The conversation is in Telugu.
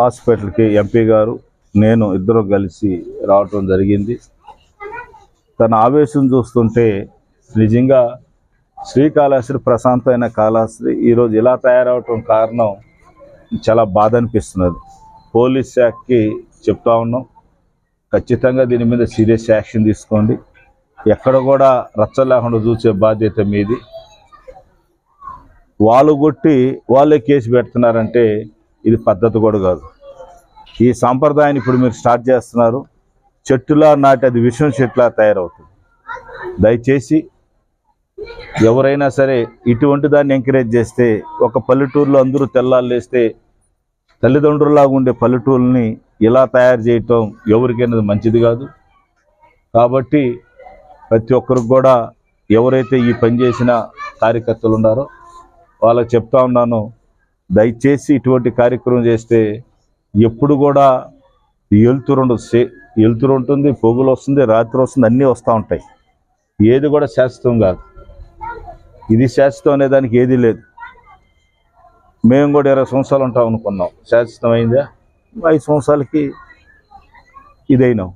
హాస్పిటల్కి ఎంపీ గారు నేను ఇద్దరు కలిసి రావటం జరిగింది. తన ఆవేశం చూస్తుంటే నిజంగా శ్రీకాళహస్తి ప్రశాంతమైన కాళహస్తి ఈరోజు ఇలా తయారవటం కారణం చాలా బాధ అనిపిస్తున్నది. పోలీస్ శాఖకి చెప్తా ఉన్నాం. ఖచ్చితంగా దీని మీద సీరియస్ యాక్షన్ తీసుకోండి. ఎక్కడ కూడా రచ్చ లేకుండా చూసే బాధ్యత మీది. వాళ్ళు కొట్టి వాళ్ళే కేసు పెడుతున్నారంటే ఇది పద్ధతి కూడా కాదు. ఈ సాంప్రదాయాన్ని ఇప్పుడు మీరు స్టార్ట్ చేస్తున్నారు. చెట్టులా నాటి అది విషం చెట్లా తయారవుతుంది. దయచేసి ఎవరైనా సరే ఇటువంటి దాన్ని ఎంకరేజ్ చేస్తే ఒక పల్లెటూరులో అందరూ తెల్లాలేస్తే తల్లిదండ్రుల్లాగా ఉండే పల్లెటూరుని ఇలా తయారు చేయటం ఎవరికైనా మంచిది కాదు. కాబట్టి ప్రతి ఒక్కరికి కూడా ఎవరైతే ఈ పని చేసిన కార్యకర్తలు ఉన్నారో వాళ్ళకి చెప్తా ఉన్నాను దయచేసి ఇటువంటి కార్యక్రమం చేస్తే ఎప్పుడు కూడా వెలుతురు ఉండదు ఉంటుంది పొగులు వస్తుంది రాత్రి వస్తుంది అన్నీ వస్తూ ఉంటాయి. ఏది కూడా శాశ్వతం కాదు. ఇది శాశ్వతం అనే దానికి ఏది లేదు. మేము కూడా ఇరవై సంవత్సరాలు ఉంటాం అనుకున్నాం. శాశ్వతం అయిందా ఐదు సంవత్సరాలకి ఇదైనాం.